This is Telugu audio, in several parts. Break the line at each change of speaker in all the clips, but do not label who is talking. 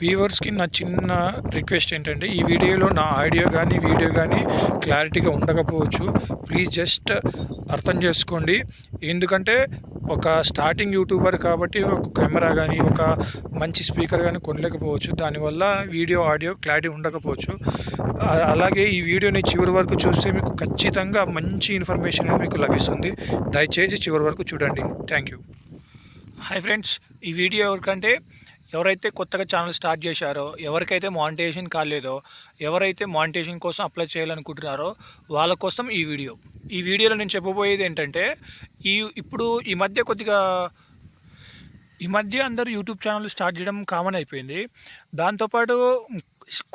వ్యూవర్స్కి నా చిన్న రిక్వెస్ట్ ఏంటంటే ఈ వీడియోలో నా ఆడియో కానీ వీడియో కానీ క్లారిటీగా ఉండకపోవచ్చు. ప్లీజ్ జస్ట్ అర్థం చేసుకోండి. ఎందుకంటే ఒక స్టార్టింగ్ యూట్యూబర్ కాబట్టి ఒక కెమెరా కానీ ఒక మంచి స్పీకర్ కానీ కొనలేకపోవచ్చు. దానివల్ల వీడియో ఆడియో క్లారిటీ ఉండకపోవచ్చు. అలాగే ఈ వీడియోని చివరి వరకు చూస్తే మీకు ఖచ్చితంగా మంచి ఇన్ఫర్మేషన్ మీకు లభిస్తుంది. దయచేసి చివరి వరకు చూడండి. Thank you. హాయ్ ఫ్రెండ్స్ ఈ వీడియో ఎవరికంటే ఎవరైతే కొత్తగా ఛానల్ స్టార్ట్ చేశారో ఎవరికైతే మానిటైజేషన్ కాలేదో ఎవరైతే మానిటైజేషన్ కోసం అప్లై చేయాలనుకుంటున్నారో వాళ్ళ కోసం ఈ వీడియో. ఈ వీడియోలో నేను చెప్పబోయేది ఏంటంటే ఈ ఇప్పుడు ఈ మధ్య కొద్దిగా ఈ మధ్య అందరూ యూట్యూబ్ ఛానల్ స్టార్ట్ చేయడం కామన్ అయిపోయింది. దాంతోపాటు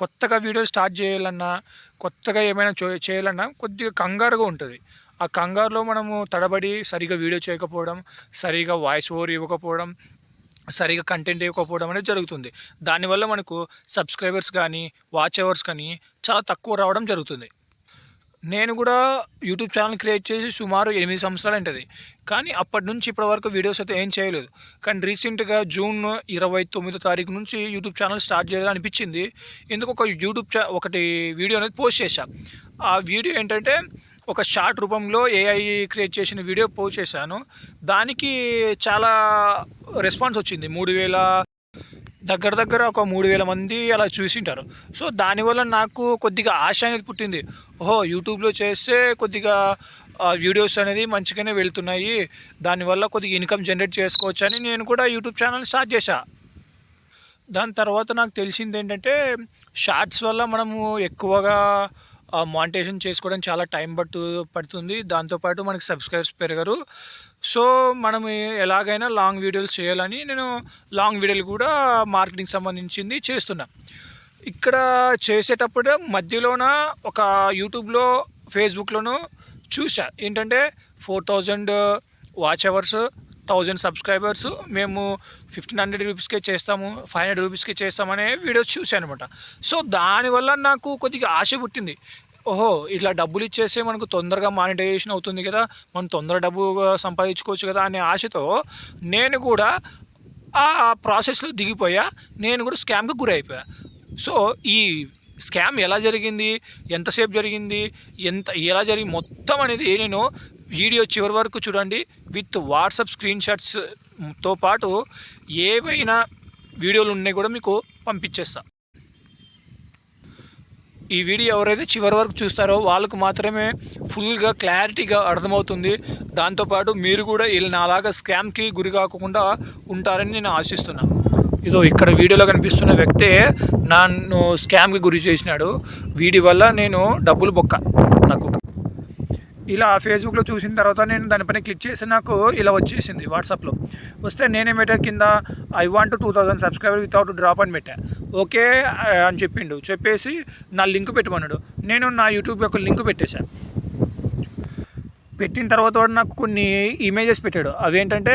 కొత్తగా వీడియో స్టార్ట్ చేయాలన్నా కొత్తగా ఏమైనా చేయాలన్నా కొద్దిగా కంగారుగా ఉంటుంది. ఆ కంగారులో మనము తడబడి సరిగా వీడియో చేయకపోవడం సరిగా వాయిస్ ఓవర్ ఇవ్వకపోవడం సరిగా కంటెంట్ ఇవ్వకపోవడం అనేది జరుగుతుంది. దానివల్ల మనకు సబ్స్క్రైబర్స్ కానీ వాచ్ అవర్స్ కానీ చాలా తక్కువ రావడం జరుగుతుంది. నేను కూడా యూట్యూబ్ ఛానల్ క్రియేట్ చేసి సుమారు ఎనిమిది సంవత్సరాలు ఉంటుంది. కానీ అప్పటి నుంచి ఇప్పటి వరకు వీడియోస్ అయితే ఏం చేయలేదు. కానీ రీసెంట్గా జూన్ ఇరవై తొమ్మిదో తారీఖు నుంచి యూట్యూబ్ ఛానల్ స్టార్ట్ చేయాలని అనిపించింది ఎందుకు ఒక యూట్యూబ్ ఛా ఒకటి వీడియో అనేది పోస్ట్ చేశా. ఆ వీడియో ఏంటంటే ఒక షార్ట్ రూపంలో ఏఐ క్రియేట్ చేసిన వీడియో పోస్ట్ చేశాను. దానికి చాలా రెస్పాన్స్ వచ్చింది. మూడు వేల దగ్గర దగ్గర ఒక మూడు వేల మంది అలా చూసింటారు. సో దానివల్ల నాకు కొద్దిగా ఆశ అనేది పుట్టింది. ఓహో యూట్యూబ్లో చేస్తే కొద్దిగా వీడియోస్ అనేది మంచిగానే వెళ్తున్నాయి. దానివల్ల కొద్దిగా ఇన్కమ్ జనరేట్ చేసుకోవచ్చు అని నేను కూడా యూట్యూబ్ ఛానల్ స్టార్ట్ చేశా. దాని తర్వాత నాకు తెలిసింది ఏంటంటే షార్ట్స్ వల్ల మనము ఎక్కువగా మానిటేషన్ చేసుకోవడం చాలా టైం పట్టు పడుతుంది. దాంతోపాటు మనకి సబ్స్క్రైబర్స్ పెరగరు. సో మనం ఎలాగైనా లాంగ్ వీడియోలు చేయాలని నేను లాంగ్ వీడియోలు కూడా మార్కెటింగ్ సంబంధించింది చేస్తున్నా. ఇక్కడ చేసేటప్పుడు మధ్యలోన ఒక యూట్యూబ్లో ఫేస్బుక్లోనూ చూసా. ఏంటంటే four thousand watch hours thousand subscribers మేము ఫిఫ్టీన్ హండ్రెడ్ రూపీస్కే చేస్తాము ఫైవ్ హండ్రెడ్ రూపీస్కే చేస్తామనే వీడియోస్ చూశాను అనమాట సో దానివల్ల నాకు కొద్దిగా ఆశ పుట్టింది. ఓహో ఇట్లా డబ్బులు ఇచ్చేస్తే మనకు తొందరగా మానిటైజేషన్ అవుతుంది కదా మనం తొందర డబ్బు సంపాదించుకోవచ్చు కదా అనే ఆశతో నేను కూడా ఆ ప్రాసెస్లో దిగిపోయా నేను కూడా స్కామ్కి గురైపోయా. సో ఈ స్కామ్ ఎలా జరిగింది ఎంతసేపు జరిగింది ఎంత ఎలా జరిగి మొత్తం అనేది నేను వీడియో చివరి వరకు చూడండి. విత్ వాట్సాప్ స్క్రీన్ షాట్స్తో పాటు ఏవైనా వీడియోలు ఉన్నాయి కూడా మీకు పంపించేస్తా. ఈ వీడియో ఎవరైతే చివరి వరకు చూస్తారో వాళ్ళకు మాత్రమే ఫుల్గా క్లారిటీగా అర్థమవుతుంది. దాంతోపాటు మీరు కూడా వీళ్ళు నాలాగా స్కామ్కి గురి కాకుండా ఉంటారని నేను ఆశిస్తున్నాను ఇదో ఇక్కడ వీడియోలో కనిపిస్తున్న వ్యక్తే నన్ను స్కామ్కి గురి చేసినాడు. వీడి వల్ల నేను డబ్బులు బొక్క. నాకు ఇలా ఫేస్బుక్లో చూసిన తర్వాత నేను దానిపైన క్లిక్ చేసి నాకు ఇలా వచ్చేసింది వాట్సాప్లో. వస్తే నేనేం పెట్టా కింద I want two thousand subscriber without drop అని పెట్టా. ఓకే అని చెప్పిండు. చెప్పేసి నా లింక్ పెట్టమన్నాడు. నేను నా యూట్యూబ్ యొక్క లింక్ పెట్టేశాను పెట్టిన తర్వాత నాకు కొన్ని ఇమేజెస్ పెట్టాడు. అవేంటంటే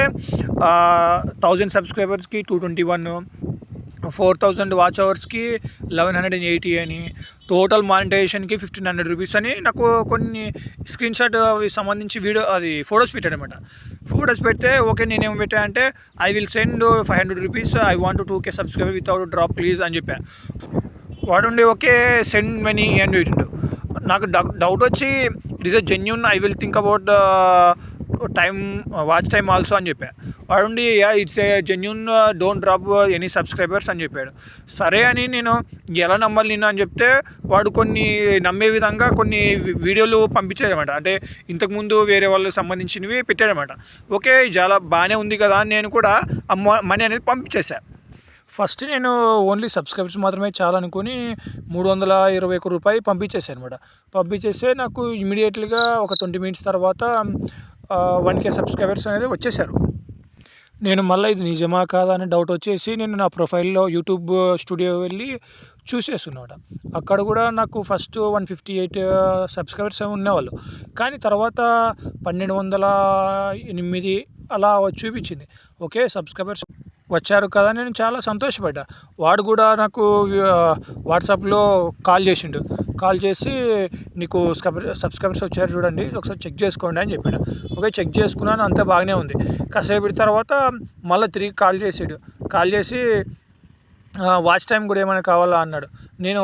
థౌజండ్ సబ్స్క్రైబర్స్కి two twenty one four thousand watch అవర్స్కి లెవెన్ హండ్రెడ్ అండ్ ఎయిటీ అని టోటల్ మానిటైజేషన్కి ఫిఫ్టీన్ హండ్రెడ్ రూపీస్ అని నాకు కొన్ని స్క్రీన్ షాట్ అవి సంబంధించి వీడియో అది ఫొటోస్ పెట్టాడు అనమాట ఫొటోస్ పెడితే ఓకే నేనేం పెట్టా అంటే I will send five hundred rupees I want two K subscriber without drop please అని చెప్పా. వాడుండి ఓకే సెండ్ మనీ అని పెట్టిండు. నాకు డౌట్ వచ్చి it is a genuine I will think about time watch time also అని చెప్పా. వాడుండి yeah it's a genuine don't drop any subscribers అని చెప్పాడు. సరే అని నేను ఎలా నమ్మాలి నిన్ను అని చెప్తే వాడు కొన్ని నమ్మే విధంగా కొన్ని వీడియోలు పంపించాడనమాట అంటే ఇంతకుముందు వేరే వాళ్ళకి సంబంధించినవి పెట్టాడనమాట ఓకే చాలా బాగానే ఉంది కదా అని నేను కూడా అమ్మ మనీ అనేది పంపించేశాను ఫస్ట్ నేను ఓన్లీ సబ్స్క్రైబర్స్ మాత్రమే చాలనుకుని మూడు వందల ఇరవై ఒక్క రూపాయి పంపించేసాను అనమాట పంపించేస్తే నాకు ఇమీడియట్లీగా ఒక ట్వంటీ మినిట్స్ తర్వాత వన్ కే సబ్స్క్రైబర్స్ అనేది వచ్చేసారు నేను మళ్ళీ ఇది నిజమా కాదా అని డౌట్ వచ్చేసి నేను నా ప్రొఫైల్లో యూట్యూబ్ స్టూడియో వెళ్ళి చూసేస్తున్నాడు అక్కడ కూడా నాకు first one fifty eight subscribers ఉన్నవాళ్ళు కానీ తర్వాత పన్నెండు వందల ఎనిమిది అలా చూపించింది. ఓకే సబ్స్క్రైబర్స్ వచ్చారు కదా నేను చాలా సంతోషపడ్డా. వాడు కూడా నాకు వాట్సాప్లో కాల్ చేసిండు. కాల్ చేసి నీకు సబ్స్క్రైబర్స్ వచ్చారు చూడండి ఒకసారి చెక్ చేసుకోండి అని చెప్పాడు ఓకే చెక్ చేసుకున్నాను అంతా బాగానే ఉంది. కాసేపు తర్వాత మళ్ళీ తిరిగి కాల్ చేసాడు. కాల్ చేసి వాచ్ టైం కూడా ఏమైనా కావాలా? అన్నాడు. నేను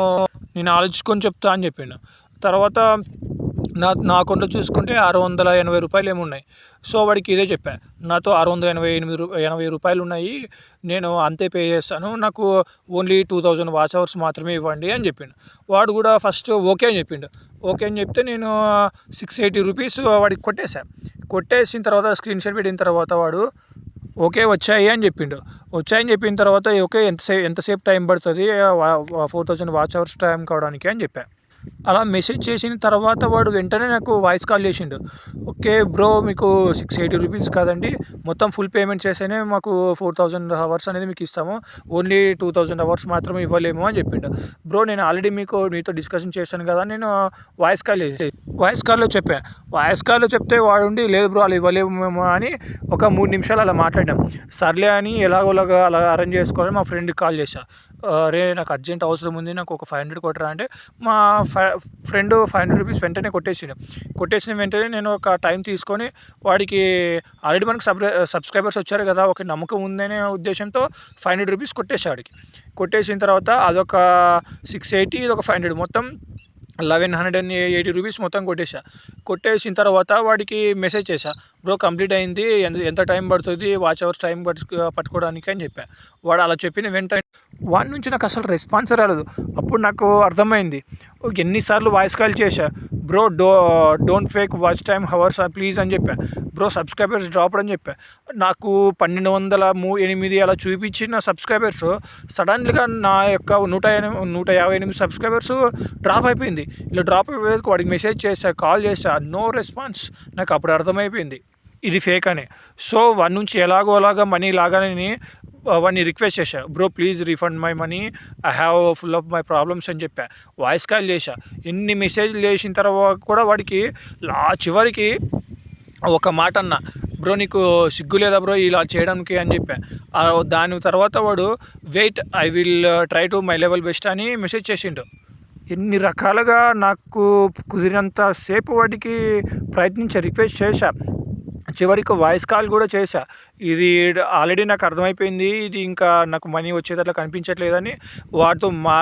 నేను ఆలోచించుకొని చెప్తా అని చెప్పిండు. తర్వాత నా నా అకౌంట్లో చూసుకుంటే ఆరు వందల ఎనభై రూపాయలు ఏమి ఉన్నాయి. సో వాడికి ఇదే చెప్పా. నాతో ఆరు వందల ఎనభై ఎనిమిది రూ ఎనభై రూపాయలు ఉన్నాయి. నేను అంతే పే చేస్తాను. నాకు only two thousand watch hours మాత్రమే ఇవ్వండి అని చెప్పిండు. వాడు కూడా ఫస్ట్ ఓకే అని చెప్పిండు. ఓకే అని చెప్తే నేను సిక్స్ ఎయిటీ రూపీస్ వాడికి కొట్టేశాను కొట్టేసిన తర్వాత స్క్రీన్ షాట్ పెట్టిన తర్వాత వాడు ఓకే వచ్చాయి అని చెప్పిండు. వచ్చాయని చెప్పిన తర్వాత ఓకే ఎంతసేపు ఎంతసేపు టైం పడుతుంది? Four thousand watch hours time కావడానికి అని చెప్పాను అలా మెసేజ్ చేసిన తర్వాత వాడు వెంటనే నాకు వాయిస్ కాల్ చేసిండు. ఓకే బ్రో మీకు సిక్స్ ఎయిటీ రూపీస్ కాదండి. మొత్తం ఫుల్ పేమెంట్ చేస్తేనే మాకు ఫోర్ థౌజండ్ అవర్స్ అనేది మీకు ఇస్తాము. ఓన్లీ టూ థౌజండ్ అవర్స్ మాత్రమే ఇవ్వలేము అని చెప్పిండు. బ్రో నేను ఆల్రెడీ మీకు మీతో డిస్కషన్ చేశాను కదా నేను వాయిస్ కాల్ చేసి వాయిస్ కాల్లో చెప్పాను వాయిస్ కాల్లో చెప్తే వాడు ఉండి లేదు బ్రో అలా ఇవ్వలేము అని ఒక మూడు నిమిషాలు అలా మాట్లాడాం సర్లే అని ఎలాగోలాగా అలా అరేంజ్ చేసుకోవాలని మా ఫ్రెండ్కి కాల్ చేశా. అరే నాకు అర్జెంట్ అవసరం ఉంది నాకు ఒక ఫైవ్ హండ్రెడ్ కొట్టరా? అంటే మా ఫ్రెండ్ ఫైవ్ హండ్రెడ్ రూపీస్ వెంటనే కొట్టేసిండు. కొట్టేసిన వెంటనే నేను ఒక టైం తీసుకొని వాడికి ఆల్రెడీ మనకు సబ్ సబ్స్క్రైబర్స్ వచ్చారు కదా ఒక నమ్మకం ఉందనే ఉద్దేశంతో ఫైవ్ హండ్రెడ్ రూపీస్ కొట్టేసా వాడికి. కొట్టేసిన తర్వాత అదొక సిక్స్ ఎయిటీ ఇది ఒక ఫైవ్ హండ్రెడ్. మొత్తం eleven hundred and eighty rupees మొత్తం కొట్టేసా. కొట్టేసిన తర్వాత వాడికి మెసేజ్ చేశా బ్రో కంప్లీట్ అయింది ఎంత ఎంత టైం పడుతుంది వాచ్ అవర్స్ టైం పట్టుకోవడానికి అని చెప్పా. వాడు అలా చెప్పిన వెంటనే వాడి నుంచి నాకు అసలు రెస్పాన్స్ రాలేదు. అప్పుడు నాకు అర్థమైంది. ఎన్నిసార్లు వాయిస్ కాల్ చేశా. Bro do don't fake watch time hours please అని చెప్పా. బ్రో సబ్స్క్రైబర్స్ డ్రాప్ అని చెప్పా. నాకు పన్నెండు వందల మూ ఎనిమిది అలా చూపించిన సబ్స్క్రైబర్స్ సడన్లీగా నా యొక్క నూట నూట యాభై ఎనిమిది సబ్స్క్రైబర్స్ డ్రాప్ అయిపోయింది. ఇలా డ్రాప్ అయిపోయేందుకు వాడికి మెసేజ్ చేశా కాల్ చేశా. నో రెస్పాన్స్ నాకు అప్పుడు అర్థమైపోయింది. ఇది ఫేక్ అని. సో వాడి నుంచి ఎలాగో అలాగా మనీ లాగానే Uh, వాడిని రిక్వెస్ట్ చేశా. Bro please refund my money I have full of my problems అని చెప్పా. వాయిస్ కాల్ చేశా. ఎన్ని మెసేజ్లు చేసిన తర్వాత కూడా వాడికి లా చివరికి ఒక మాట అన్న. బ్రో నీకు సిగ్గు లేదా బ్రో ఇలా చేయడానికి అని చెప్పా. దాని తర్వాత వాడు wait I will try to my level best అని మెసేజ్ చేసిండు. ఎన్ని రకాలుగా నాకు కుదిరినంత సేపు వాటికి ప్రయత్నించా రిక్వెస్ట్ చేశా. చివరికి వాయిస్ కాల్ కూడా చేశా. ఇది ఆల్రెడీ నాకు అర్థమైపోయింది. ఇది ఇంకా నాకు మనీ వచ్చేటట్లు కనిపించట్లేదని వాడితో మా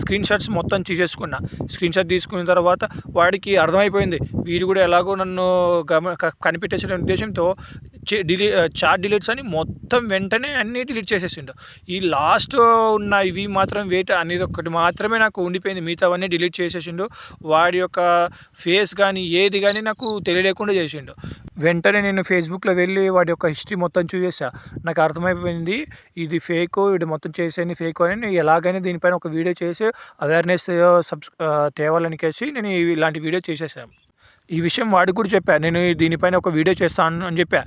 స్క్రీన్ షాట్స్ మొత్తం తీసేసుకున్నా. స్క్రీన్ షాట్ తీసుకున్న తర్వాత వాడికి అర్థమైపోయింది. వీడు కూడా ఎలాగో నన్ను గమ కనిపెట్టేసిన ఉద్దేశంతో డిలీ చాట్ డిలీట్స్ అని మొత్తం వెంటనే అన్నీ డిలీట్ చేసేసిండు. ఈ లాస్ట్ ఉన్న ఇవి మాత్రం వెయిట్ అనేది ఒకటి మాత్రమే నాకు ఉండిపోయింది. మిగతావన్నీ డిలీట్ చేసేసిండు. వాడి యొక్క ఫేస్ కానీ ఏది కానీ నాకు తెలియలేకుండా చేసిండు. వెంటనే నేను ఫేస్బుక్లో వెళ్ళి వాడి యొక్క హిస్టరీ మొత్తం చూసేసా. నాకు అర్థమైపోయింది ఇది ఫేక్ ఇది మొత్తం చేసేది ఫేక్ అని. నేను ఎలాగైనా దీనిపైన ఒక వీడియో చేసి అవేర్నెస్ సబ్స్ తేవాలని కేసి నేను ఇలాంటి వీడియో చేసేసాను ఈ విషయం వాడికి కూడా చెప్పా. నేను దీనిపైన ఒక వీడియో చేస్తాను అని చెప్పా.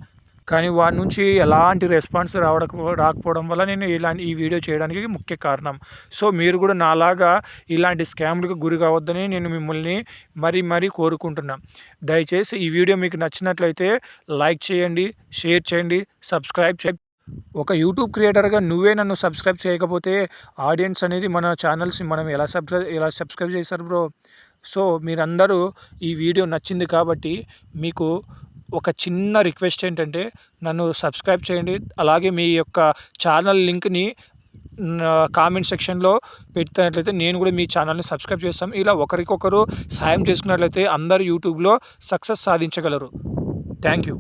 కానీ వారి నుంచి ఎలాంటి రెస్పాన్స్ రావడం రాకపోవడం వల్ల నేను ఇలాంటి ఈ వీడియో చేయడానికి ముఖ్య కారణం. సో మీరు కూడా నాలాగా ఇలాంటి స్కామ్లకు గురి కావద్దని నేను మిమ్మల్ని మరీ మరీ కోరుకుంటున్నా. దయచేసి ఈ వీడియో మీకు నచ్చినట్లయితే లైక్ చేయండి షేర్ చేయండి సబ్స్క్రైబ్ చే ఒక యూట్యూబ్ క్రియేటర్గా నువ్వే నన్ను సబ్స్క్రైబ్ చేయకపోతే ఆడియన్స్ అనేది మన ఛానల్స్ మనం ఎలా సబ్స్క్రైబ్ ఎలా సబ్స్క్రైబ్ చేస్తారు బ్రో? సో మీరందరూ ఈ వీడియో నచ్చింది కాబట్టి మీకు ఒక చిన్న రిక్వెస్ట్ ఏంటంటే నన్ను సబ్స్క్రైబ్ చేయండి. అలాగే మీ యొక్క ఛానల్ లింక్ని కామెంట్ సెక్షన్లో పెట్టినట్లయితే నేను కూడా మీ ఛానల్ని సబ్స్క్రైబ్ చేస్తాం. ఇలా ఒకరికొకరు సాయం చేసుకున్నట్లయితే అందరు యూట్యూబ్లో సక్సెస్ సాధించగలరు. Thank you.